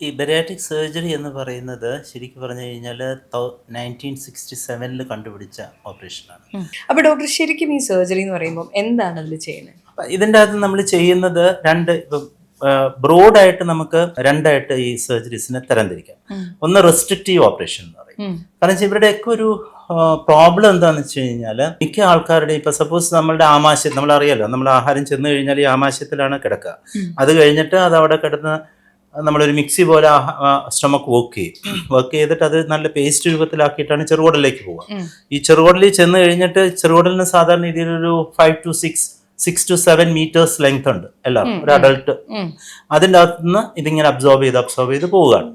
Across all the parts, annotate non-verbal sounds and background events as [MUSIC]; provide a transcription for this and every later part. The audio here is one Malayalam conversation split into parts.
ഈ ബെറിയാട്രിക് സർജറി എന്ന് പറയുന്നത് ശരിക്കും പറഞ്ഞു കഴിഞ്ഞാൽ നയന്റീൻ സിക്സ്റ്റി സെവനിൽ കണ്ടുപിടിച്ച ഓപ്പറേഷനാണ് അപ്പോൾ ഡോക്ടർ ശരിക്കും ഈ സർജറി എന്ന് പറയുമ്പോൾ എന്താണ് അതിൽ ചെയ്യുന്നത് അപ്പം ഇതിന്റെ അകത്ത് നമ്മൾ ചെയ്യുന്നത് രണ്ട് ഇപ്പം ബ്രോഡായിട്ട് നമുക്ക് രണ്ടായിട്ട് ഈ സർജറീസിനെ തരംതിരിക്കാം. ഒന്ന് റെസ്ട്രിക്റ്റീവ് ഓപ്പറേഷൻ എന്ന് പറയും. കാരണം വെച്ചാൽ ഇവരുടെയൊക്കെ ഒരു പ്രോബ്ലം എന്താണെന്ന് വെച്ച് കഴിഞ്ഞാൽ മിക്ക ആൾക്കാരുടെ ഇപ്പം സപ്പോസ് നമ്മളുടെ ആമാശയം നമ്മൾ അറിയാലോ നമ്മൾ ആഹാരം ചെന്ന് കഴിഞ്ഞാൽ ഈ ആമാശയത്തിലാണ് കിടക്കുക. അത് കഴിഞ്ഞിട്ട് അത് അവിടെ കിടന്ന് നമ്മളൊരു മിക്സി പോലെ സ്റ്റൊമക്ക് വർക്ക് ചെയ്യും. വർക്ക് ചെയ്തിട്ട് അത് നല്ല പേസ്റ്റ് രൂപത്തിലാക്കിയിട്ടാണ് ചെറുകോടലിലേക്ക് പോവുക. ഈ ചെറുകോടലിൽ ചെന്ന് കഴിഞ്ഞിട്ട് ചെറുകോടലിന് സാധാരണ രീതിയിൽ ഒരു five two six six two seven metres length ഉണ്ട് എല്ലാം ഒരു അഡൾട്ട് അതിന്റെ അകത്ത് നിന്ന് ഇതിങ്ങനെ അബ്സോർബ് ചെയ്ത് അബ്സോർബ് ചെയ്ത് പോവുകയാണ്.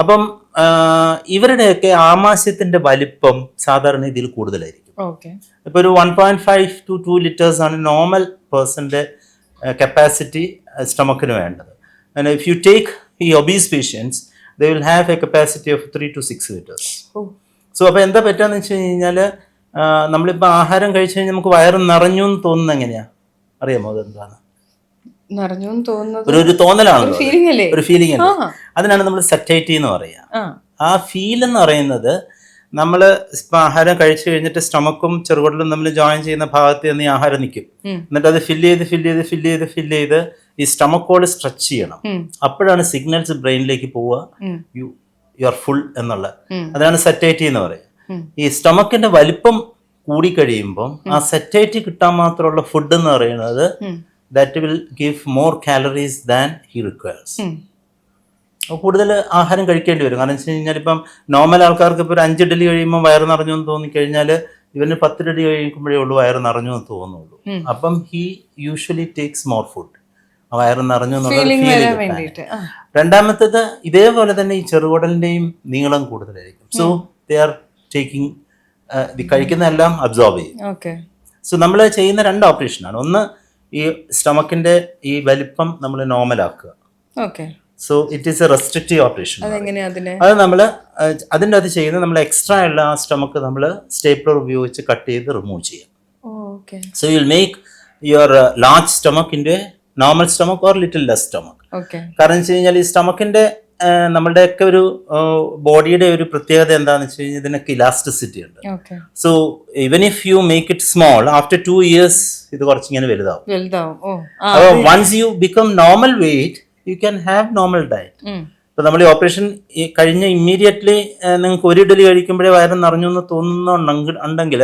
അപ്പം ഇവരുടെയൊക്കെ ആമാശയത്തിന്റെ വലിപ്പം സാധാരണ രീതിയിൽ കൂടുതലായിരിക്കും. ഇപ്പൊ ഒരു one point five two two litres ആണ് നോർമൽ പേഴ്സന്റെ കപ്പാസിറ്റി സ്റ്റൊമക്കിന് വേണ്ടത്. ഇഫ് യു ടേക്ക് ഈ obese patients they will have a capacity of three two six litres oh so അപ്പോൾ എന്താ പറ്റുകയെന്ന് വെച്ച് കഴിഞ്ഞാൽ നമ്മളിപ്പോൾ ആഹാരം കഴിച്ചു കഴിഞ്ഞാൽ നമുക്ക് വയറ് നിറഞ്ഞു എന്ന് തോന്നുന്നത് എങ്ങനെയാ? അറിയാമോ അതെന്താണ്? നിറഞ്ഞു എന്ന് തോന്നുന്നത് ഒരു ഒരു തോന്നലാണല്ലോ ഒരു ഫീലിംഗ് അല്ലേ? അതിനാണ് നമ്മൾ സെറ്റൈറ്റി എന്ന് പറയുക. ആ. ഫീൽ എന്ന് പറയുന്നത് നമ്മൾ ഇപ്പം ആഹാരം കഴിച്ചു കഴിഞ്ഞിട്ട് സ്റ്റമക്കും ചെറുകുടലും തമ്മിൽ ജോയിൻ ചെയ്യുന്ന ഭാഗത്ത് നിന്ന് ആഹാരം നിൽക്കും. എന്നിട്ട് അത് ഫില്ല് ചെയ്ത് ഫില്ല് ചെയ്ത് ഫില്ല് ചെയ്ത് ഫില്ല് ചെയ്ത് ഈ സ്റ്റമക്ക് കോൾ സ്ട്രെച്ച് ചെയ്യണം. അപ്പോഴാണ് സിഗ്നൽസ് ബ്രെയിനിലേക്ക് പോവുക. യു യു ആർ ഫുൾ എന്നുള്ള. അതാണ് സെറ്റൈറ്റി എന്ന് പറയുക. ഈ സ്റ്റമക്കിന്റെ വലിപ്പം കൂടിക്കഴിയുമ്പം ആ സെറ്റൈറ്റി കിട്ടാൻ മാത്രമുള്ള ഫുഡ് എന്ന് പറയുന്നത് that will give more calories than he requires. കൂടുതൽ ആഹാരം കഴിക്കേണ്ടി വരും. കാരണം വെച്ച് കഴിഞ്ഞാൽ ഇപ്പം നോർമൽ ആൾക്കാർക്ക് ഇപ്പോൾ ഒരു അഞ്ച് ഇഡലി കഴിയുമ്പോൾ വയറ് നിറഞ്ഞു എന്ന് തോന്നിക്കഴിഞ്ഞാൽ ഇവന് പത്ത് ഇഡലി കഴിക്കുമ്പോഴേ ഉള്ളൂ വയറ് നിറഞ്ഞു എന്ന് തോന്നുള്ളൂ. അപ്പം he usually takes more food വയറ് നിറഞ്ഞു എന്നുള്ള രണ്ടാമത്തേത് ഇതേപോലെ തന്നെ ഈ ചെറുകുടലിന്റെയും നീളം കൂടുതലായിരിക്കും. സോ ദേ ആർ ടേക്കിംഗ് ഇത് കഴിക്കുന്ന എല്ലാം അബ്സോർബ് ചെയ്യും സോ നമ്മൾ ചെയ്യുന്ന രണ്ട് ഓപ്പറേഷനാണ് ഒന്ന് ഈ സ്റ്റമക്കിന്റെ ഈ വലിപ്പം നമ്മൾ നോർമലാക്കുക okay so it is a restrictive operation അത് നമ്മൾ അതിന്റെ അത് ചെയ്യുന്ന നമ്മൾ എക്സ്ട്രാ ഉള്ള ആ സ്റ്റമക്ക് നമ്മൾ സ്റ്റേപ്ലർ ഉപയോഗിച്ച് കട്ട് ചെയ്ത് റിമൂവ് ചെയ്യാം. So you'll make your large സ്റ്റമക്കിന്റെ normal stomach or little less stomach കാരണം വെച്ച് കഴിഞ്ഞാൽ ഈ സ്റ്റൊമക്കിന്റെ നമ്മളുടെയൊക്കെ ഒരു ബോഡിയുടെ ഒരു പ്രത്യേകത എന്താണെന്ന് വെച്ച് കഴിഞ്ഞാൽ ഇതിനൊക്കെ ഇലാസ്റ്റിസിറ്റി ഉണ്ട്. So even if you make it small after two years ഇത് കുറച്ചിങ്ങനെ വലുതാവും. അപ്പോൾ once you become normal weight you can have normal diet ഇപ്പൊ നമ്മൾ ഈ ഓപ്പറേഷൻ ഈ കഴിഞ്ഞ ഇമ്മീഡിയറ്റ്ലി നിങ്ങൾക്ക് ഒരു ഇഡലി കഴിക്കുമ്പോഴേ വയറ് നിറഞ്ഞു എന്ന് തോന്നുന്നുണ്ടെങ്കിൽ ഉണ്ടെങ്കിൽ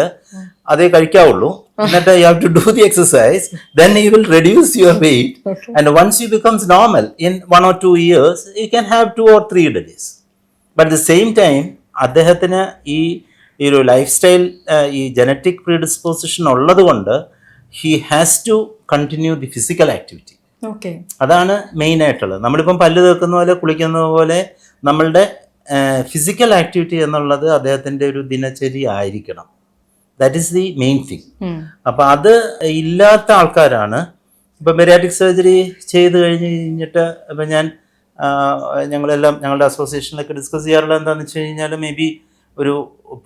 അതേ കഴിക്കാവുള്ളൂ. എന്നിട്ട് you have to do the exercise then you will reduce your weight and once you becomes normal in one or two years you can have two or three idlis but the same time അദ്ദേഹത്തിന് ഈ ഈ ഒരു ലൈഫ് സ്റ്റൈൽ ഈ ജനറ്റിക് പ്രീഡിസ്പോസിഷൻ ഉള്ളത് കൊണ്ട് he has to continue the physical activity അതാണ് മെയിൻ ആയിട്ടുള്ളത്. നമ്മളിപ്പം പല്ല് തേക്കുന്ന പോലെ കുളിക്കുന്ന പോലെ നമ്മളുടെ ഫിസിക്കൽ ആക്ടിവിറ്റി എന്നുള്ളത് അദ്ദേഹത്തിന്റെ ഒരു ദിനചര്യ ആയിരിക്കണം. That is the main thing. അപ്പം അത് ഇല്ലാത്ത ആൾക്കാരാണ്. ഇപ്പം ബെറിയാറ്റിക് സർജറി ചെയ്ത് കഴിഞ്ഞ് കഴിഞ്ഞിട്ട് ഇപ്പം ഞാൻ ഞങ്ങളെല്ലാം ഞങ്ങളുടെ അസോസിയേഷനിലൊക്കെ ഡിസ്കസ് ചെയ്യാറുള്ളത് എന്താണെന്ന് വെച്ച് കഴിഞ്ഞാൽ മേ ബി ഒരു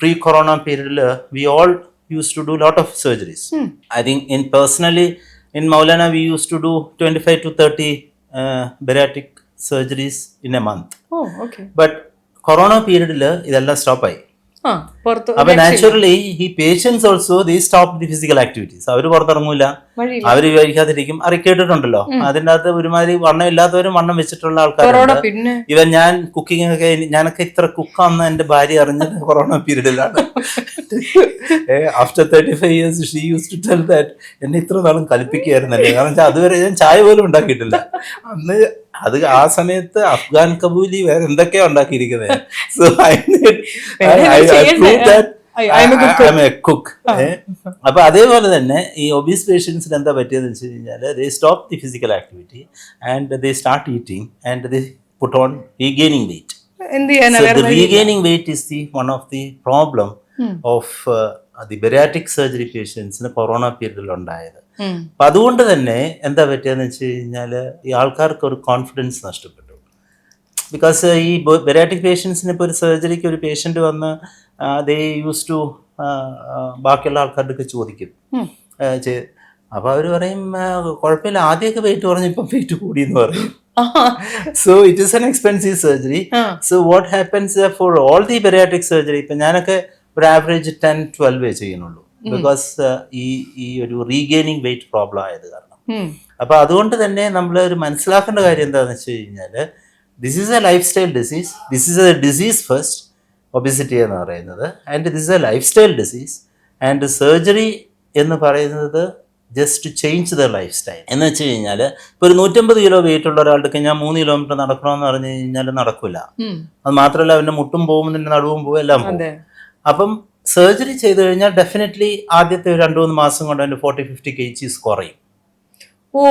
പ്രീ കൊറോണ പീരീഡിൽ we all use to do lot of surgeries I think in personally in Maulana we used to do 25 to 30 uh, bariatric surgeries in a month. oh okay But corona പീരീഡിൽ ഇതെല്ലാം സ്റ്റോപ്പായി അപ്പൊ നാച്ചുറലി ഈ patients also the stop the physical activities അവർ പുറത്തിറങ്ങൂല. അവർ അവർ കഴിക്കാതിരിക്കും അറി കേട്ടിട്ടുണ്ടല്ലോ അതിന്റെ അകത്ത് ഒരുമാതിരി വണ്ണം ഇല്ലാത്തവരും വണ്ണം വെച്ചിട്ടുള്ള ആൾക്കാരുണ്ട്. ഇവൻ ഞാൻ കുക്കിംഗ് ഒക്കെ ഞാനൊക്കെ ഇത്ര കുക്കാന്ന് എന്റെ ഭാര്യ അറിഞ്ഞത് [LAUGHS] corona പീരീഡിലാണ്. After thirty five years she use to tell that എന്നെ ഇത്ര നാളും കലിപ്പിക്കുകയായിരുന്നല്ലേ കാരണം അതുവരെ ഞാൻ ചായ പോലും ഉണ്ടാക്കിയിട്ടില്ല. അന്ന് അത് ആ സമയത്ത് അഫ്ഗാൻ കബൂലി വേറെ എന്തൊക്കെയാ ഉണ്ടാക്കിയിരിക്കുന്നത് സോ ഐ കുക്ക് അപ്പൊ അതേപോലെ തന്നെ ഈ ഒബീസ് പേഷ്യൻസിന് എന്താ പറ്റിയതെന്ന് വെച്ച് കഴിഞ്ഞാൽ they stop the physical activity and they start eating and they put on regaining weight regaining weight is the one of the problem the one surgery പേഷ്യൻസിന് കൊറോണ പീരീഡിൽ ഉണ്ടായത്. അപ്പൊ അതുകൊണ്ട് തന്നെ എന്താ പറ്റിയെന്ന് വെച്ച് കഴിഞ്ഞാൽ ഈ ആൾക്കാർക്ക് ഒരു കോൺഫിഡൻസ് നഷ്ടപ്പെട്ടു. ബിക്കോസ് ഈ ബെറാറ്റിക് പേഷ്യൻസിന് ഇപ്പോൾ ഒരു സർജറിക്ക് ഒരു പേഷ്യന്റ് വന്ന് ദേ യൂസ് ടു ബാക്കിയുള്ള ആൾക്കാരുടെ ചോദിക്കും. അപ്പോൾ അവർ പറയും കുഴപ്പമില്ല ആദ്യമൊക്കെ വെയിറ്റ് കുറഞ്ഞു ഇപ്പം വെയിറ്റ് കൂടി എന്ന് പറയും so it is an expensive surgery so what happens for all the all surgery ഇപ്പൊ ഞാനൊക്കെ ഒരു ആവറേജ് ടെൻ ട്വൽവേ ചെയ്യുന്നുള്ളൂ. ബിക്കോസ് ഈ ഈ ഒരു റീഗെയിനിങ് വെയിറ്റ് പ്രോബ്ലം ആയത് കാരണം. അപ്പൊ അതുകൊണ്ട് തന്നെ നമ്മൾ ഒരു മനസ്സിലാക്കേണ്ട കാര്യം എന്താണെന്ന് വെച്ച് കഴിഞ്ഞാൽ this is a lifestyle disease this is a disease first obesity എന്ന് പറയുന്നത്. And this a lifestyle disease and surgery എന്ന് പറയുന്നത് just change the lifestyle എന്ന് വെച്ച് കഴിഞ്ഞാൽ ഇപ്പോൾ ഒരു നൂറ്റമ്പത് കിലോ വെയിറ്റ് ഉള്ള ഒരാൾക്ക് ഞാൻ മൂന്ന് കിലോമീറ്റർ നടക്കണമെന്ന് പറഞ്ഞു കഴിഞ്ഞാൽ നടക്കില്ല അത് മാത്രമല്ല അവന്റെ മുട്ടും പോകുമ്പോൾ നിന്റെ നടുവും പോകും എല്ലാം പോകും. അപ്പം സർജറി ചെയ്തു കഴിഞ്ഞാൽ ഡെഫിനറ്റ്ലി ആദ്യത്തെ ഒരു രണ്ട് മൂന്ന് മാസം കൊണ്ട് അവന് ഫോർട്ടി ഫിഫ്റ്റി കെ ജീസ് കുറയും. ഓ.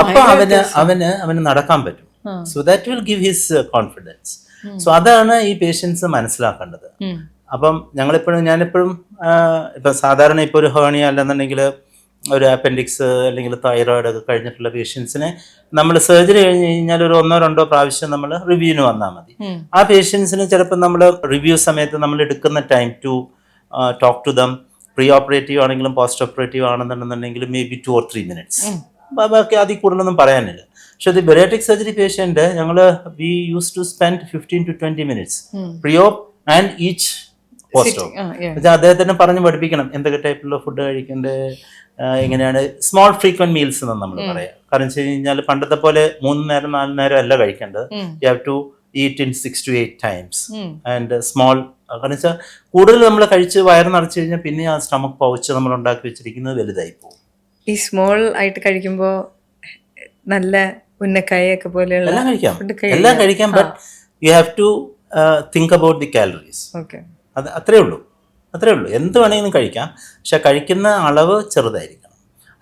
അപ്പൊ അവന് അവന് അവന് നടക്കാൻ പറ്റും. So that will give his confidence so അതാണ് ഈ പേഷ്യൻസ് മനസ്സിലാക്കേണ്ടത്. അപ്പം ഞങ്ങളെപ്പോഴും ഞാനെപ്പോഴും ഇപ്പം സാധാരണ ഇപ്പോൾ ഒരു ഹേണിയ അല്ലെന്നുണ്ടെങ്കിൽ ഒരു അപ്പൻഡിക്സ് അല്ലെങ്കിൽ തൈറോയിഡ് ഒക്കെ കഴിഞ്ഞിട്ടുള്ള പേഷ്യൻസിനെ നമ്മൾ സർജറി കഴിഞ്ഞ് കഴിഞ്ഞാൽ ഒരു ഒന്നോ രണ്ടോ പ്രാവശ്യം നമ്മൾ റിവ്യൂവിന് വന്നാൽ മതി. ആ പേഷ്യൻസിന് ചിലപ്പോൾ നമ്മൾ റിവ്യൂ സമയത്ത് നമ്മൾ എടുക്കുന്ന time to talk to them pre operative ആണെങ്കിലും post operative ആണെന്നുണ്ടെന്നുണ്ടെങ്കിൽ maybe two or three minutes ബാക്കി അതിൽ കൂടുതലൊന്നും പറയാനില്ല. പക്ഷെ ഇത് ബെറിയാട്രിക് സർജറി പേഷ്യന്റ് ഞങ്ങൾ we use to spend fifteen to twenty minutes ഉം. Pre op and each post പക്ഷെ അദ്ദേഹത്തിന് പറഞ്ഞു പഠിപ്പിക്കണം. എന്തൊക്കെ ടൈപ്പിലുള്ള ഫുഡ് കഴിക്കേണ്ടത് എങ്ങനെയാണ്. സ്മോൾ ഫ്രീക്വന്റ് മീൽസ് എന്ന് നമ്മൾ പറയാം. കാരണം വെച്ച് കഴിഞ്ഞാൽ പണ്ടത്തെ പോലെ മൂന്ന് നേരം നാല് നേരം അല്ല കഴിക്കേണ്ടത്. You have to eat in six to eight times. And small കാരണം വെച്ചാൽ കൂടുതൽ നമ്മൾ കഴിച്ച് വയറ് നിറച്ച് കഴിഞ്ഞാൽ പിന്നെ ആ സ്റ്റമക്ക് പൗച്ച് നമ്മൾ ഉണ്ടാക്കി വെച്ചിരിക്കുന്നത് വലുതായി പോകും. ഈ സ്മോൾ ആയിട്ട് കഴിക്കുമ്പോ നല്ല ഉന്നക്കായൊക്കെ പോലെയുള്ള എല്ലാം കഴിക്കാം. എല്ലാം കഴിക്കാം. But you have to think about the calories okay അത് അത്രേ ഉള്ളൂ. അത്രേ ഉള്ളൂ. എന്ത് വേണമെങ്കിലും കഴിക്കാം. പക്ഷെ കഴിക്കുന്ന അളവ് ചെറുതായിരിക്കണം.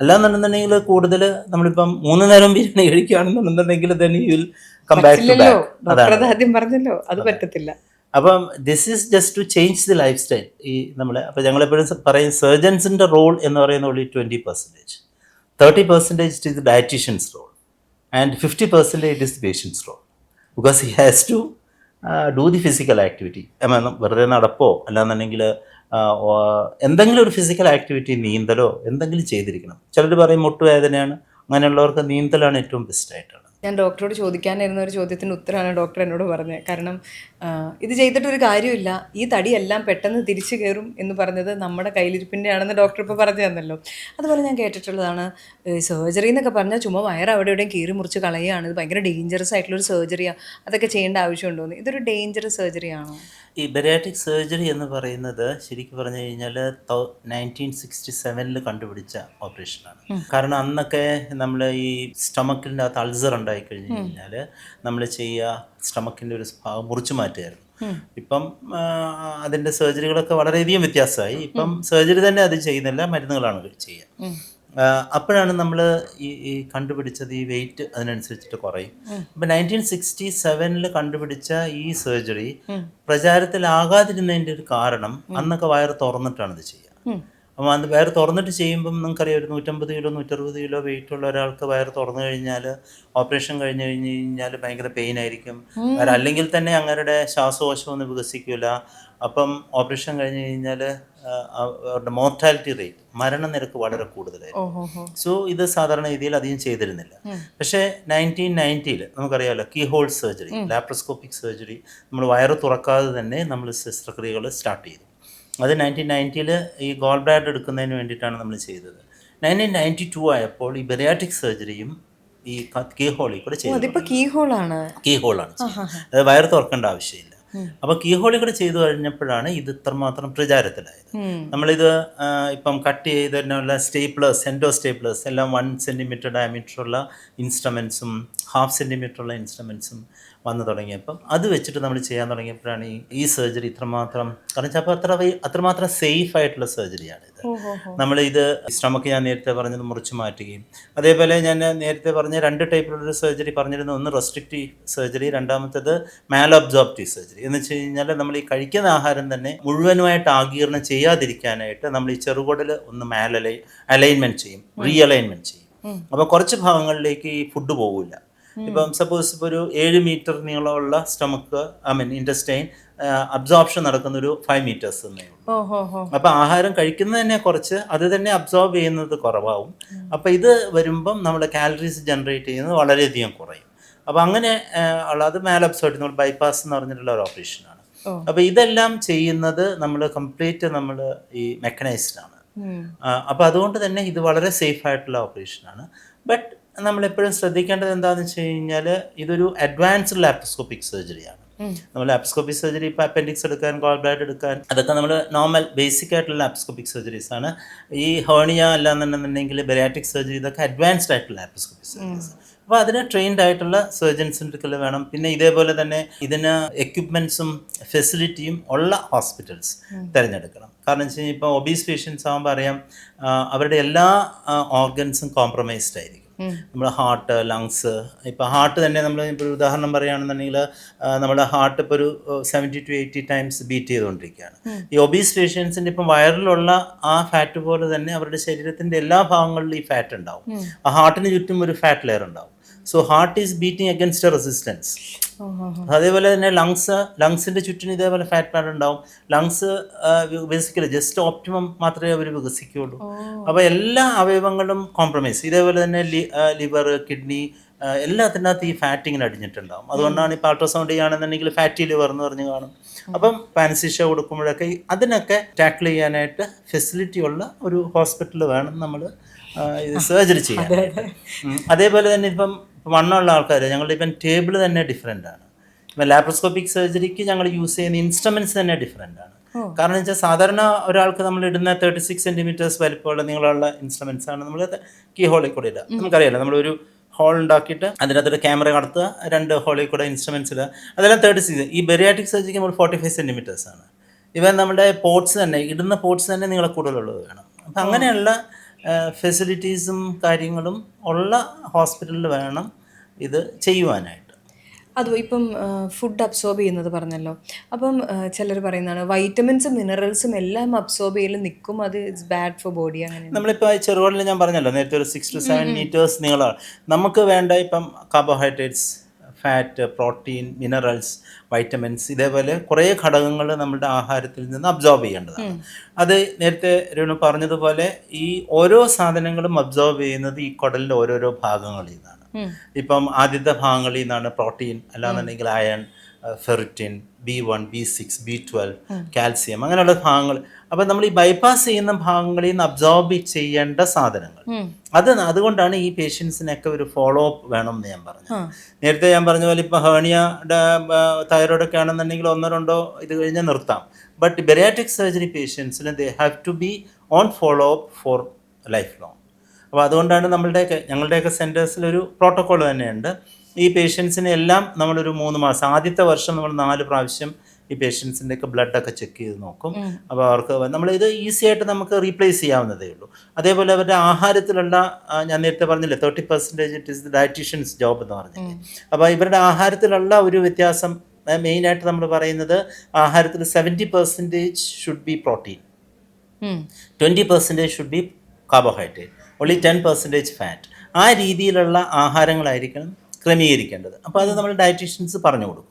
അല്ലാന്നുണ്ടെന്നുണ്ടെങ്കിൽ കൂടുതൽ നമ്മളിപ്പം മൂന്ന് നേരം ബിരിയാണി കഴിക്കുകയാണെന്നുണ്ടെന്നുണ്ടെങ്കിൽ then you will come back ആദ്യം പറഞ്ഞല്ലോ. അത് പറ്റത്തില്ല. അപ്പം this is just to change the lifestyle ഈ നമ്മൾ അപ്പോൾ ഞങ്ങളെപ്പോഴും പറയും സർജൻസിന്റെ റോൾ എന്ന് പറയുന്ന ഉള്ളി twenty percentage thirty percentage it is the dietitians role and fifty percentage it is the patients role because he has to do the physical activity വെറുതെ നടപ്പോ? അല്ലാന്നുണ്ടെങ്കിൽ എന്തെങ്കിലും ഒരു ഫിസിക്കൽ ആക്ടിവിറ്റി നീന്തലോ എന്തെങ്കിലും ചെയ്തിരിക്കണം. ചിലർ പറയും മുട്ടുവേദനയാണ്. അങ്ങനെയുള്ളവർക്ക് നീന്തലാണ് ഏറ്റവും ബെസ്റ്റായിട്ട് ഞാൻ ഡോക്ടറോട് ചോദിക്കാനിരുന്ന ഒരു ചോദ്യത്തിന് ഉത്തരമാണ് ഡോക്ടർ എന്നോട് പറഞ്ഞത്. കാരണം ഇത് ചെയ്തിട്ടൊരു കാര്യമില്ല. ഈ തടിയെല്ലാം പെട്ടെന്ന് തിരിച്ചു കയറും എന്ന് പറഞ്ഞത് നമ്മുടെ കയ്യിലിരിപ്പിന്റെ ആണെന്ന് ഡോക്ടർ ഇപ്പോൾ പറഞ്ഞു തന്നല്ലോ. അതുപോലെ ഞാൻ കേട്ടിട്ടുള്ളതാണ് സർജറി എന്നൊക്കെ പറഞ്ഞാൽ ചുമ്മാ വയർ അവിടെ എവിടെയും കീറി മുറിച്ച് കളയുകയാണ്. ഇത് ഭയങ്കര ഡേഞ്ചറസ് ആയിട്ടുള്ളൊരു സർജറിയാണ് അതൊക്കെ ചെയ്യേണ്ട ആവശ്യമുണ്ടോന്ന്. ഇതൊരു ഡേഞ്ചറസ് സർജറി ആണോ? ഈ ബെറിയാറ്റിക് സർജറി എന്ന് പറയുന്നത് ശരിക്കും പറഞ്ഞു കഴിഞ്ഞാൽ നയന്റീൻ സിക്സ്റ്റി സെവനിൽ കണ്ടുപിടിച്ച ഓപ്പറേഷനാണ് കാരണം അന്നൊക്കെ നമ്മൾ ഈ സ്റ്റമക്കിന്റെ അകത്ത് അൾസർ ഉണ്ടായി കഴിഞ്ഞ് കഴിഞ്ഞാൽ നമ്മൾ ചെയ്യുക സ്റ്റമക്കിന്റെ ഒരു ഭാഗം മുറിച്ചു മാറ്റുകയായിരുന്നു. ഇപ്പം അതിന്റെ അതിന്റെ സർജറികളൊക്കെ വളരെയധികം വ്യത്യാസമായി. ഇപ്പം സർജറി തന്നെ അത് ചെയ്യുന്നില്ല മരുന്നുകളാണ് ചെയ്യുക. അപ്പോഴാണ് നമ്മൾ ഈ ഈ കണ്ടുപിടിച്ചത് ഈ വെയിറ്റ് അതിനനുസരിച്ചിട്ട് കുറയും. അപ്പം നയന്റീൻ സിക്സ്റ്റി സെവനിൽ കണ്ടുപിടിച്ച ഈ സർജറി പ്രചാരത്തിലാകാതിരുന്നതിന്റെ ഒരു കാരണം അന്നൊക്കെ വയറ് തുറന്നിട്ടാണ് ഇത് ചെയ്യുക. അപ്പം അത് വയർ തുറന്നിട്ട് ചെയ്യുമ്പം നിങ്ങൾക്കറിയാം ഒരു നൂറ്റമ്പത് കിലോ നൂറ്ററുപത് കിലോ വെയിറ്റ് ഉള്ള ഒരാൾക്ക് വയർ തുറന്നു കഴിഞ്ഞാൽ ഓപ്പറേഷൻ കഴിഞ്ഞ് കഴിഞ്ഞ് കഴിഞ്ഞാൽ ഭയങ്കര പെയിൻ ആയിരിക്കും. അല്ലെങ്കിൽ തന്നെ അങ്ങരുടെ ശ്വാസകോശം ഒന്നും വികസിക്കില്ല അപ്പം ഓപ്പറേഷൻ കഴിഞ്ഞ് കഴിഞ്ഞാൽ അവരുടെ മോർട്ടാലിറ്റി റേറ്റ് മരണനിരക്ക് വളരെ കൂടുതലായിരുന്നു. സോ ഇത് സാധാരണ രീതിയിൽ അധികം ചെയ്തിരുന്നില്ല. പക്ഷേ നയന്റീൻ നയന്റിയിൽ നമുക്കറിയാമല്ലോ keyhole surgery laparoscopic surgery നമ്മൾ വയറ് തുറക്കാതെ തന്നെ നമ്മൾ ശസ്ത്രക്രിയകൾ സ്റ്റാർട്ട് ചെയ്തു. അത് നയന്റീൻ നയന്റിയിൽ ഈ ഗോൾ ബ്ലാഡ് എടുക്കുന്നതിന് വേണ്ടിയിട്ടാണ് നമ്മൾ ചെയ്തത്. നയന്റീൻ നയന്റി ടു ആയപ്പോൾ ഈ ബെറിയാറ്റിക് സർജറിയും ഈ കീ ഹോളിൽ കൂടെ ചെയ്തു. കീ ഹോളാണ് കീ ഹോളാണ് അത് വയറ് തുറക്കേണ്ട ആവശ്യമില്ല. അപ്പോൾ കീ ഹോളിൽ കൂടെ ചെയ്തു കഴിഞ്ഞപ്പോഴാണ് ഇത് ഇത്രമാത്രം പ്രചാരത്തിലായത്. നമ്മളിത് ഇപ്പം കട്ട് ചെയ്തതിനുള്ള സ്റ്റേപ്ലേഴ്സ് സെന്റോ സ്റ്റേപ്ലേഴ്സ് എല്ലാം വൺ സെന്റിമീറ്റർ ഡയമീറ്ററുള്ള ഇൻസ്ട്രുമെൻസും ഹാഫ് സെന്റിമീറ്ററുള്ള ഇൻസ്ട്രുമെൻസും വന്നു തുടങ്ങിയപ്പം അത് വെച്ചിട്ട് നമ്മൾ ചെയ്യാൻ തുടങ്ങിയപ്പോഴാണ് ഈ ഈ സർജറി ഇത്രമാത്രം കാരണം വെച്ചാൽ അപ്പോൾ അത്ര അത്രമാത്രം സേഫ് ആയിട്ടുള്ള സർജറിയാണ് ഇത്. നമ്മൾ ഇത് സ്റ്റമക്ക് ഞാൻ നേരത്തെ പറഞ്ഞത് മുറിച്ച് മാറ്റുകയും അതേപോലെ ഞാൻ നേരത്തെ പറഞ്ഞ രണ്ട് ടൈപ്പിലുള്ള സർജറി പറഞ്ഞിരുന്നു ഒന്ന് റെസ്ട്രിക്റ്റീവ് സർജറി രണ്ടാമത്തേത് മാലബ്സോപ്റ്റീവ് സർജറി എന്ന് വെച്ച് കഴിഞ്ഞാൽ നമ്മൾ ഈ കഴിക്കുന്ന ആഹാരം തന്നെ മുഴുവനുമായിട്ട് ആകീർണം ചെയ്യാതിരിക്കാനായിട്ട് നമ്മൾ ഈ ചെറുകുടൽ ഒന്ന് മാലലൈ അലൈൻമെന്റ് ചെയ്യും റീ അലൈൻമെന്റ് ചെയ്യും. അപ്പോൾ കുറച്ച് ഭാഗങ്ങളിലേക്ക് ഈ ഫുഡ് പോകില്ല ഇപ്പം സപ്പോസ് ഇപ്പോൾ ഒരു ഏഴ് മീറ്റർ നീളമുള്ള stomach I mean intestine absorption നടക്കുന്ന ഒരു ഫൈവ് മീറ്റേഴ്സ് തന്നെ അപ്പൊ ആഹാരം കഴിക്കുന്നത് തന്നെ കുറച്ച് അത് തന്നെ അബ്സോർബ് ചെയ്യുന്നത് കുറവാകും അപ്പൊ ഇത് വരുമ്പം നമ്മുടെ കാലറീസ് ജനറേറ്റ് ചെയ്യുന്നത് വളരെയധികം കുറയും. അപ്പൊ അങ്ങനെ ഉള്ള അത് നമ്മൾ ബൈപ്പാസ് എന്ന് പറഞ്ഞിട്ടുള്ള ഒരു ഓപ്പറേഷനാണ് അപ്പോൾ അപ്പൊ ഇതെല്ലാം ചെയ്യുന്നത് നമ്മൾ കംപ്ലീറ്റ് നമ്മൾ ഈ മെക്കനൈസ്ഡ് ആണ്. അപ്പൊ അപ്പോൾ അതുകൊണ്ട് തന്നെ ഇത് വളരെ സേഫ് ആയിട്ടുള്ള ഓപ്പറേഷനാണ് ബട്ട് നമ്മൾ എപ്പോഴും ശ്രദ്ധിക്കേണ്ടത് എന്താണെന്ന് വെച്ച് കഴിഞ്ഞാൽ ഇതൊരു അഡ്വാൻസ്ഡ് ലാപ്രോസ്കോപ്പിക് സർജറിയാണ് നമ്മൾ ലാപ്സ്കോപ്പിക് സർജറി ഇപ്പോൾ അപ്പൻഡിക്സ് എടുക്കാൻ കോൾ ബ്ലാഡ് എടുക്കാൻ അതൊക്കെ നമ്മൾ നോർമൽ ബേസിക് ആയിട്ടുള്ള ലാപ്രോസ്കോപ്പിക് സർജറീസ് ആണ്. ഈ ഹോണിയ അല്ലാന്നുണ്ടെന്നുണ്ടെങ്കിൽ ബെരാറ്റിക് സർജറി ഇതൊക്കെ അഡ്വാൻസ്ഡ് ആയിട്ടുള്ള ലാപ്രോസ്കോപ്പിക് സർജറീസ് അപ്പോൾ അതിന് ട്രെയിൻഡ് ആയിട്ടുള്ള സർജൻസിന്റെ അടുക്കൽ വേണം. പിന്നെ ഇതേപോലെ തന്നെ ഇതിന് എക്യുപ്മെൻസും ഫെസിലിറ്റിയും ഉള്ള ഹോസ്പിറ്റൽസ് തിരഞ്ഞെടുക്കണം. കാരണം വെച്ച് കഴിഞ്ഞാൽ ഇപ്പോൾ ഒബീസ് പേഷ്യൻസ് ആകുമ്പോൾ അറിയാം അവരുടെ എല്ലാ ഓർഗൻസും കോംപ്രമൈസ്ഡ് ആയിരിക്കും. നമ്മുടെ ഹാർട്ട് ലങ്സ് ഇപ്പോൾ ഹാർട്ട് തന്നെ നമ്മൾ ഇപ്പോൾ ഒരു ഉദാഹരണം പറയുകയാണെന്നുണ്ടെങ്കിൽ നമ്മുടെ ഹാർട്ട് ഇപ്പോൾ ഒരു seventy to eighty times beat ചെയ്തുകൊണ്ടിരിക്കുകയാണ്. ഈ ഒബീസ് പേഷ്യൻസിന്റെ ഇപ്പം വയറിലുള്ള ആ ഫാറ്റ് പോലെ തന്നെ അവരുടെ ശരീരത്തിന്റെ എല്ലാ ഭാഗങ്ങളിലും ഈ ഫാറ്റ് ഉണ്ടാവും. ആ ഹാർട്ടിന് ചുറ്റും ഒരു ഫാറ്റ് ലെയർ ഉണ്ടാവും. So heart is beating against resistance അതേപോലെ തന്നെ ലങ്സ് ലങ്സിന്റെ ചുറ്റിന് ഇതേപോലെ ഫാറ്റ് പാഡ് ഉണ്ടാവും. ലങ്സ് ബേസിക്കലി ജസ്റ്റ് ഓപ്റ്റിമം മാത്രമേ അവർ വികസിക്കുകയുള്ളൂ. അപ്പോൾ എല്ലാ അവയവങ്ങളും കോംപ്രമൈസ് ഇതേപോലെ തന്നെ ലിവർ കിഡ്നി എല്ലാത്തിനകത്ത് ഈ ഫാറ്റ് ഇങ്ങനെ അടിഞ്ഞിട്ടുണ്ടാവും. അതുകൊണ്ടാണ് ഇപ്പോൾ അൾട്രാസൗണ്ട് ചെയ്യുകയാണെന്നുണ്ടെങ്കിൽ ഫാറ്റി ലിവർ എന്ന് പറഞ്ഞ് കാണും. അപ്പം പാനസിഷ കൊടുക്കുമ്പോഴൊക്കെ അതിനൊക്കെ ടാക്കിൾ ചെയ്യാനായിട്ട് ഫെസിലിറ്റി ഉള്ള ഒരു ഹോസ്പിറ്റൽ വേണം നമ്മൾ സർജറി ചെയ്യാൻ. അതേപോലെ തന്നെ ഇപ്പം വണ്ണമുള്ള ആൾക്കാർ ഞങ്ങളുടെ ഇപ്പം ടേബിൾ തന്നെ ഡിഫറെന്റ് ആണ്. ഇപ്പം ലാപ്രോസ്കോപ്പിക് സർജറിക്ക് ഞങ്ങൾ യൂസ് ചെയ്യുന്ന ഇൻസ്ട്രുമെന്റ്സ് തന്നെ ഡിഫറെന്റ് ആണ്. കാരണം വെച്ചാൽ സാധാരണ ഒരാൾക്ക് നമ്മൾ ഇടുന്ന തേർട്ടി സിക്സ് സെന്റിമീറ്റേഴ്സ് വലിപ്പമുള്ള നീളമുള്ള ഇൻസ്ട്രുമെന്റ്സ് ആണ് നമ്മൾ കീ ഹോളിൽ കൂടെ ഇടുക. നമുക്കറിയാലോ നമ്മളൊരു ഹോൾ ഉണ്ടാക്കിയിട്ട് അതിനകത്തൊരു ക്യാമറ കടത്തുക രണ്ട് ഹോളിൽ കൂടെ ഇൻസ്ട്രുമെന്റ്സ് ഇടുക. അതെല്ലാം തേർട്ടി സിക്സ് ഈ ബെറിയാറ്റിക് സർജറിക്ക് നമ്മൾ ഫോർട്ടി ഫൈവ് സെന്റിമീറ്റേഴ്സ് ആണ്. ഇവൻ നമ്മുടെ പോർട്സ് തന്നെ ഇടുന്ന പോർട്സ് തന്നെ നിങ്ങളെ കൂടുതലുള്ളത് വേണം. അപ്പം അങ്ങനെയുള്ള ഫെസിലിറ്റീസും കാര്യങ്ങളും ഉള്ള ഹോസ്പിറ്റലിൽ വേണം ഇത് ചെയ്യുവാനായിട്ട്. അത് ഇപ്പം ഫുഡ് അബ്സോർബ് ചെയ്യുന്നത് പറഞ്ഞല്ലോ. അപ്പം ചിലർ പറയുന്നതാണ് വൈറ്റമിൻസും മിനറൽസും എല്ലാം അബ്സോർബ് ചെയ്യൽ നിൽക്കും അത് ഇറ്റ്സ് ബാഡ് ഫോർ ബോഡി അങ്ങനെ. നമ്മളിപ്പോൾ ചെറുപാടിൽ ഞാൻ പറഞ്ഞല്ലോ നേരത്തെ ഒരു സിക്സ് ടു സെവൻ മീറ്റേഴ്സ് നീളമാണ്. നമുക്ക് വേണ്ട ഇപ്പം carbohydrates fat protein minerals vitamins ഇതേപോലെ കുറേ ഘടകങ്ങൾ നമ്മുടെ ആഹാരത്തിൽ നിന്ന് അബ്സോർബ് ചെയ്യേണ്ടതാണ്. അത് നേരത്തെ രേണു പറഞ്ഞതുപോലെ ഈ ഓരോ സാധനങ്ങളും അബ്സോർബ് ചെയ്യുന്നത് ഈ കുടലിന്റെ ഓരോരോ ഭാഗങ്ങളിൽ നിന്നാണ്. ഇപ്പം ആദ്യത്തെ ഭാഗങ്ങളിൽ നിന്നാണ് പ്രോട്ടീൻ അല്ലാന്നുണ്ടെങ്കിൽ iron ferritin B one B six B twelve calcium അങ്ങനെയുള്ള ഭാഗങ്ങൾ. അപ്പം നമ്മൾ ഈ ബൈപ്പാസ് ചെയ്യുന്ന ഭാഗങ്ങളിൽ നിന്ന് അബ്സോർബ് ചെയ്യേണ്ട സാധനങ്ങൾ. അത് അതുകൊണ്ടാണ് ഈ പേഷ്യൻസിനൊക്കെ ഒരു ഫോളോ അപ്പ് വേണം എന്ന് ഞാൻ പറഞ്ഞു നേരത്തെ ഞാൻ പറഞ്ഞ പോലെ ഇപ്പൊ ഹേണിയയുടെ തൈറോയ്ഡ് ഒക്കെ ആണെന്നുണ്ടെങ്കിൽ ഒന്നോ രണ്ടോ ഇത് കഴിഞ്ഞാൽ നിർത്താം. ബട്ട് ബെറിയാറ്റിക് സർജറി പേഷ്യൻസിന് they have to be on follow up for life long അപ്പോൾ അതുകൊണ്ടാണ് നമ്മളുടെയൊക്കെ ഞങ്ങളുടെയൊക്കെ സെന്റേഴ്സിൽ ഒരു പ്രോട്ടോക്കോൾ തന്നെയുണ്ട്. ഈ പേഷ്യൻസിനെ എല്ലാം നമ്മളൊരു മൂന്ന് മാസം ആദ്യത്തെ വർഷം നമ്മൾ നാല് പ്രാവശ്യം ഈ പേഷ്യൻസിന്റെ ഒക്കെ ബ്ലഡൊക്കെ ചെക്ക് ചെയ്ത് നോക്കും. അപ്പോൾ അവർക്ക് നമ്മൾ ഇത് ഈസി ആയിട്ട് നമുക്ക് റീപ്ലേസ് ചെയ്യാവുന്നതേ ഉള്ളൂ. അതേപോലെ അവരുടെ ആഹാരത്തിലുള്ള ഞാൻ നേരത്തെ പറഞ്ഞില്ലേ thirty percentage it is the dietitians job എന്ന് പറഞ്ഞില്ലേ. അപ്പോൾ ഇവരുടെ ആഹാരത്തിലുള്ള ഒരു വ്യത്യാസം മെയിനായിട്ട് നമ്മൾ പറയുന്നത് ആഹാരത്തിൽ seventy percentage should be protein twenty percentage should be carbohydrate only ten percentage fat ആ രീതിയിലുള്ള ആഹാരങ്ങളായിരിക്കണം ക്രമീകരിക്കേണ്ടത്. അപ്പോൾ അത് നമ്മൾ ഡയറ്റീഷ്യൻസ് പറഞ്ഞു കൊടുക്കും.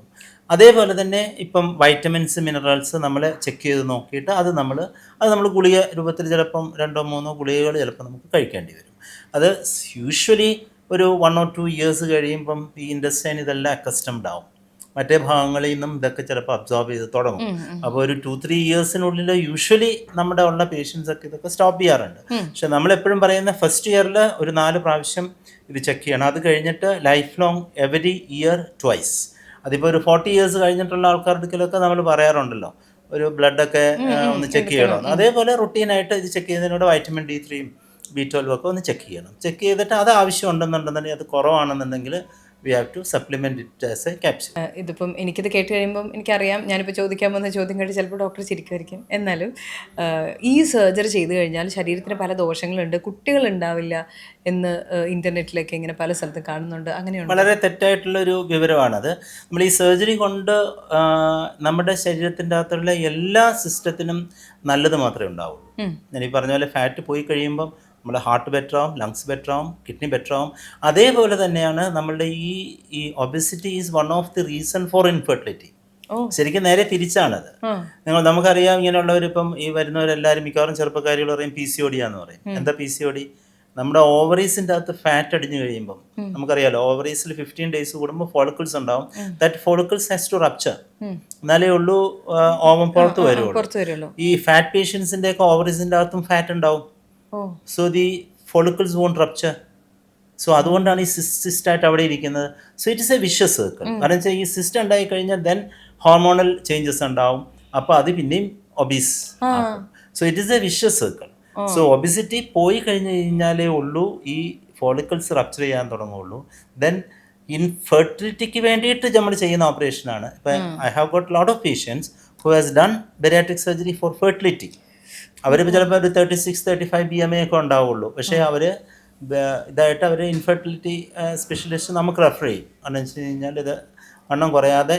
അതേപോലെ തന്നെ ഇപ്പം വൈറ്റമിൻസ് മിനറൽസ് നമ്മൾ ചെക്ക് ചെയ്ത് നോക്കിയിട്ട് അത് നമ്മൾ അത് നമ്മൾ ഗുളിക രൂപത്തിൽ ചിലപ്പം രണ്ടോ മൂന്നോ ഗുളികകൾ ചിലപ്പോൾ നമുക്ക് കഴിക്കേണ്ടി വരും. അത് യൂഷ്വലി ഒരു വൺ ഓർ ടു ഇയേഴ്സ് കഴിയുമ്പം ഈ ഇൻഡസ്ട്രീൻ ഇതെല്ലാം അക്കസ്റ്റംഡ് ആവും. മറ്റേ ഭാഗങ്ങളിൽ നിന്നും ഇതൊക്കെ ചിലപ്പോൾ അബ്സോർബ് ചെയ്ത് തുടങ്ങും. അപ്പോൾ ഒരു ടു ത്രീ ഇയേഴ്സിനുള്ളിൽ യൂഷ്വലി നമ്മുടെ ഉള്ള പേഷ്യൻസ് ഒക്കെ ഇതൊക്കെ സ്റ്റോപ്പ് ചെയ്യാറുണ്ട്. പക്ഷെ നമ്മൾ എപ്പോഴും പറയുന്ന ഫസ്റ്റ് ഇയറിൽ ഒരു നാല് പ്രാവശ്യം ഇത് ചെക്ക് ചെയ്യണം. അത് കഴിഞ്ഞിട്ട് life long every year twice അതിപ്പോൾ ഒരു ഫോർട്ടി ഇയേഴ്സ് കഴിഞ്ഞിട്ടുള്ള ആൾക്കാരുടെ അടുക്കലൊക്കെ നമ്മൾ പറയാറുണ്ടല്ലോ. ഒരു ബ്ലഡൊക്കെ ഒന്ന് ചെക്ക് ചെയ്യണം. അതേപോലെ റുട്ടീനായിട്ട് ഇത് ചെക്ക് ചെയ്യുന്നതിനോട് വൈറ്റമിൻ ഡി ത്രീയും ബി ട്വൽവ് ഒക്കെ ഒന്ന് ചെക്ക് ചെയ്യണം. ചെക്ക് ചെയ്തിട്ട് അത് ആവശ്യം ഉണ്ടെന്നുണ്ടെന്നുണ്ടെങ്കിൽ അത് കുറവാണെന്നുണ്ടെങ്കിൽ we have to supplement it as a capsule ഇതിപ്പം എനിക്കിത് കേട്ട് കഴിയുമ്പം എനിക്കറിയാം ഞാനിപ്പോൾ ചോദിക്കാൻ പോകുന്ന ചോദ്യം കേട്ട് ചിലപ്പോൾ ഡോക്ടർ ചിരിക്കുമായിരിക്കും. എന്നാലും ഈ സർജറി ചെയ്തു കഴിഞ്ഞാൽ ശരീരത്തിന് പല ദോഷങ്ങളുണ്ട് കുട്ടികൾ ഉണ്ടാവില്ല എന്ന് ഇന്റർനെറ്റിലൊക്കെ ഇങ്ങനെ പല സ്ഥലത്തും കാണുന്നുണ്ട്. അങ്ങനെയുണ്ട്? വളരെ തെറ്റായിട്ടുള്ളൊരു വിവരമാണത്. നമ്മൾ ഈ സർജറി കൊണ്ട് നമ്മുടെ ശരീരത്തിന്റെ അകത്തുള്ള എല്ലാ സിസ്റ്റത്തിനും നല്ലത് മാത്രമേ ഉണ്ടാവുള്ളൂ. ഞാൻ ഈ പറഞ്ഞ പോലെ ഫാറ്റ് പോയി കഴിയുമ്പം നമ്മുടെ ഹാർട്ട് ബെറ്റർ ആവും ലങ്സ് ബെറ്റർ ആവും കിഡ്നി ബെറ്റർ ആവും അതേപോലെ തന്നെയാണ് നമ്മളുടെ ഈ ഈ obesity is one of the reason for infertility ശരിക്കും നേരെ തിരിച്ചാണത്. നിങ്ങൾ നമുക്കറിയാം ഇങ്ങനെയുള്ളവരിപ്പം ഈ വരുന്നവരെല്ലാവരും മിക്കവാറും ചെറുപ്പക്കാരികൾ പറയും പി സി ഒടിയാന്ന് പറയും. എന്താ പി സി ഒടി നമ്മുടെ ഓവറീസിന്റെ അകത്ത് ഫാറ്റ് അടിഞ്ഞു കഴിയുമ്പം. നമുക്കറിയാലോ ഓവറീസിൽ ഫിഫ്റ്റീൻ ഡേയ്സ് കൂടുമ്പോൾ ഫോളിക്കിൾസ് ഉണ്ടാവും. That follicles has to rupture. എന്നാലേ ഉള്ളൂ ഓവം പുറത്ത് വരുള്ളൂ. ഈ ഫാറ്റ് പേഷ്യൻസിന്റെ ഒക്കെ ഓവറീസിന്റെ അകത്തും ഫാറ്റ് ഉണ്ടാവും. So the follicles won't rupture so അതുകൊണ്ടാണ് ഈ സിസ്റ്റ് ആയിട്ട് അവിടെ ഇരിക്കുന്നത്. So it is a vicious circle കാരണം വെച്ചാൽ ഈ സിസ്റ്റ് ഉണ്ടായി കഴിഞ്ഞാൽ ദെൻ ഹോർമോണൽ ചേഞ്ചസ് ഉണ്ടാവും. അപ്പോൾ അത് പിന്നെയും obese so it is a vicious circle so obesity പോയി കഴിഞ്ഞ് കഴിഞ്ഞാലേ ഉള്ളൂ ഈ ഫോളിക്കിൾസ് റപ്ചർ ചെയ്യാൻ തുടങ്ങുള്ളൂ ദെൻ ഇൻഫെർട്ടിലിറ്റിക്ക് വേണ്ടിയിട്ട് നമ്മൾ ചെയ്യുന്ന ഓപ്പറേഷനാണ് ഇപ്പം I have got lot of patients who has done bariatric surgery for fertility അവരിപ്പോൾ ചിലപ്പോൾ ഒരു thirty six thirty five B M I ഒക്കെ ഉണ്ടാവുള്ളൂ. പക്ഷേ അവർ ഇതായിട്ട് അവർ ഇൻഫെർട്ടിലിറ്റി സ്പെഷ്യലിസ്റ്റ് നമുക്ക് റെഫർ ചെയ്യും. കാരണം വെച്ച് കഴിഞ്ഞാൽ ഇത് വണ്ണം കുറയാതെ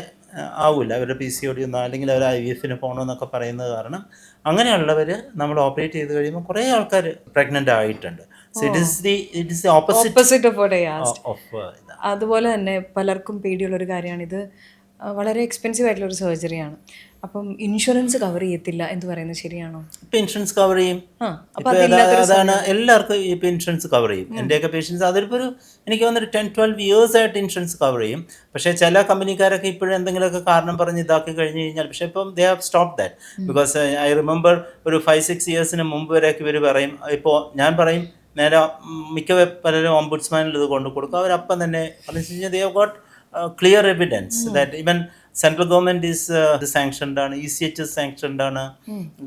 ആവില്ല അവരുടെ പി സി ഒ ഡി ഒന്നും അല്ലെങ്കിൽ അവർ ഐ വി എഫിന് പോകണമെന്നൊക്കെ പറയുന്നത് കാരണം അങ്ങനെയുള്ളവർ നമ്മൾ ഓപ്പറേറ്റ് ചെയ്ത് കഴിയുമ്പോൾ കുറേ ആൾക്കാർ പ്രഗ്നന്റ് ആയിട്ടുണ്ട്. Opposite opposite of what I അതുപോലെ തന്നെ പലർക്കും പേടിയുള്ള ഒരു കാര്യമാണ്. ഇത് വളരെ എക്സ്പെൻസീവ് ആയിട്ടുള്ള ഒരു സർജറിയാണ് അപ്പം ഇൻഷുറൻസ് കവർ ചെയ്യത്തില്ല എന്ന് പറയുന്നത് ശരിയാണോ? ഇപ്പം ഇൻഷുറൻസ് കവർ ചെയ്യും. അതാണ് എല്ലാവർക്കും ഇപ്പൊ ഇൻഷുറൻസ് കവർ ചെയ്യും. എന്റെയൊക്കെ പേഷ്യൻസ് അതിലിപ്പോ ഒരു എനിക്ക് വന്നിട്ട് ടെൻ ട്വൽവ് ഇയേഴ്സ് ആയിട്ട് ഇൻഷുറൻസ് കവർ ചെയ്യും. പക്ഷേ ചില കമ്പനിക്കാരൊക്കെ ഇപ്പോഴും എന്തെങ്കിലുമൊക്കെ കാരണം പറഞ്ഞ് ഇതാക്കി കഴിഞ്ഞ് കഴിഞ്ഞാൽ പക്ഷേ ഇപ്പം they have stop that because I remember ഒരു ഫൈവ് സിക്സ് ഇയേഴ്സിന് മുമ്പ് വരെയൊക്കെ ഇവർ പറയും. ഇപ്പോൾ ഞാൻ പറയും നേരെ മിക്ക പലരും ഓംബുഡ്സ്മാനിൽ ഇത് കൊണ്ടു കൊടുക്കും അവരപ്പം തന്നെ പറഞ്ഞു കഴിഞ്ഞാൽ they have got clear evidence that even central government is sanctioned ആണ്. E C H S sanctioned ആണ്.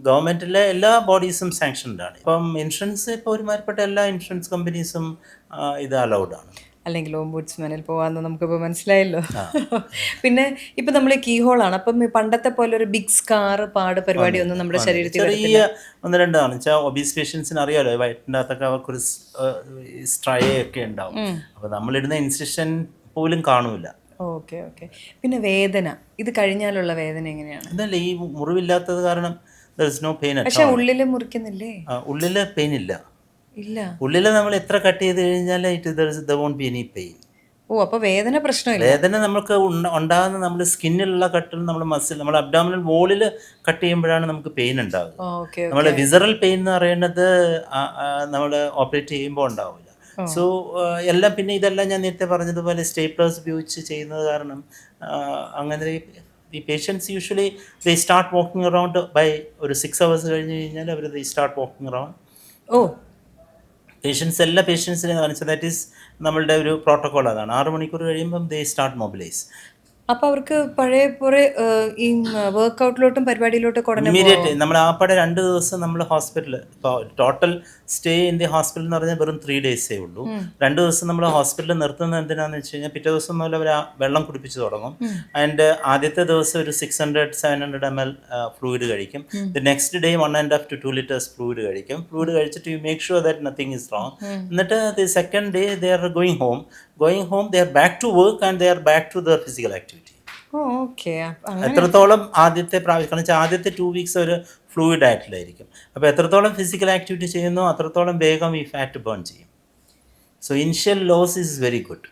ഗവൺമെന്റിലെ എല്ലാ ബോഡീസും സാങ്ഷൻഡ് ആണ്. ഇപ്പം ഇൻഷുറൻസ് ഇപ്പോൾ ഒരുമാതിരിപ്പെട്ട എല്ലാ ഇൻഷുറൻസ് കമ്പനീസും ഇത് അലൗഡ് ആണ്. അല്ലെങ്കിൽ ഓംബുഡ്സ്മാനിൽ പോകാമെന്ന് നമുക്കിപ്പോൾ മനസ്സിലായല്ലോ. [LAUGHS] പിന്നെ ഇപ്പം നമ്മൾ കീ ഹോളാണ് അപ്പം പണ്ടത്തെ പോലെ ഒരു ബിഗ് സ്കാർ പാട് പരിപാടി ഒന്നും നമ്മുടെ ശരീരത്തിൽ ചെറിയ ഒന്ന് രണ്ടാണ് വെച്ചാൽ ഒബീസ് പേഷ്യൻസിന് അറിയാലോ വയറ്റിന്റെ അകത്തൊക്കെ അവർക്കൊരു സ്ട്രൈ ഒക്കെ ഉണ്ടാവും. അപ്പോൾ നമ്മളിടുന്ന ഇൻസിഷൻ പോലും കാണൂല. Okay okay. പിന്നെ വേദന. ഇത് കഴിഞ്ഞാലുള്ള വേദന എങ്ങനെയാണ്? അതല്ല ഈ മുറിവില്ലാത്തത് കാരണം നോ പെയിൻ പക്ഷെ ഉള്ളിൽ മുറിക്കുന്നില്ലേ? ഉള്ളിൽ പെയിൻ ഇല്ല. ഇല്ല. ഉള്ളിൽ നമ്മൾ എത്ര കട്ട് ചെയ്ത് കഴിഞ്ഞാൽ it won't be any pain oh അപ്പോൾ വേദന പ്രശ്നമില്ല. വേദന നമുക്ക് ഉണ്ട- ഉണ്ടാകുന്ന നമ്മൾ സ്കിന്നിലുള്ള കട്ടിൽ നമ്മൾ മസിൽ നമ്മൾ അബ്ഡോമിനൽ വോളിൽ കട്ട് ചെയ്യുമ്പോഴാണ് നമുക്ക് പെയിൻ ഉണ്ടാകുക നമ്മൾ വിസറൽ പെയിൻ എന്ന് പറയുന്നത് നമ്മൾ ഓപ്പറേറ്റ് ചെയ്യുമ്പോൾ ഉണ്ടാവില്ല സോ എല്ലാം പിന്നെ ഇതെല്ലാം ഞാൻ നേരത്തെ പറഞ്ഞതുപോലെ സ്റ്റേപ്ലേഴ്സ് ഉപയോഗിച്ച് ചെയ്യുന്നത് കാരണം അങ്ങനെ ഈ patients usually they start walking around by ഒരു സിക്സ് അവേഴ്സ് കഴിഞ്ഞ് കഴിഞ്ഞാൽ അവർ they start walking around oh. Patients എല്ലാ പേഷ്യൻസിനെയും കാണിച്ചത് ദാറ്റ് ഈസ് നമ്മളുടെ ഒരു പ്രോട്ടോകോൾ അതാണ്. ആറ് മണിക്കൂർ കഴിയുമ്പം ദേ സ്റ്റാർട്ട് മൊബിലൈസ് അപ്പൊ അവർക്ക് പഴയ പോലെ ഈ വർക്കൗട്ടിലോട്ടും പരിപാടിയിലോട്ടും ഉടനെ ഇമ്മീഡിയറ്റ് നമ്മൾ ആപ്പാടെ രണ്ട് ദിവസം നമ്മൾ ഹോസ്പിറ്റലിൽ ഇപ്പോൾ total stay in the hospital എന്ന് പറഞ്ഞാൽ വെറും ത്രീ ഡേയ്സേ ഉള്ളൂ. രണ്ട് ദിവസം നമ്മൾ ഹോസ്പിറ്റലിൽ നിർത്തുന്നത് എന്തിനാന്ന് വെച്ച് കഴിഞ്ഞാൽ പിറ്റേ ദിവസം മുതൽ അവർ വെള്ളം കുടിപ്പിച്ച് തുടങ്ങും. ആൻഡ് ആദ്യത്തെ ദിവസം ഒരു six hundred seven hundred M L fluid കഴിക്കും. The next day one and half to two litres fluid കഴിക്കും. ഫ്ലൂയിഡ് കഴിച്ചിട്ട് you make sure that nothing is wrong എന്നിട്ട് the second day they are going home going home they are back to work and they are back to their physical activity എത്രത്തോളം ആദ്യത്തെ പ്രാവശ്യം കാരണം വെച്ചാൽ ആദ്യത്തെ ടു വീക്സ് ഒരു ഫ്ലൂയിഡ് ആയിട്ടുള്ളതായിരിക്കും. അപ്പോൾ എത്രത്തോളം ഫിസിക്കൽ ആക്ടിവിറ്റി ചെയ്യുന്നു അത്രത്തോളം വേഗം ഈ ഫാറ്റ് ബേൺ ചെയ്യും. So initial loss is very good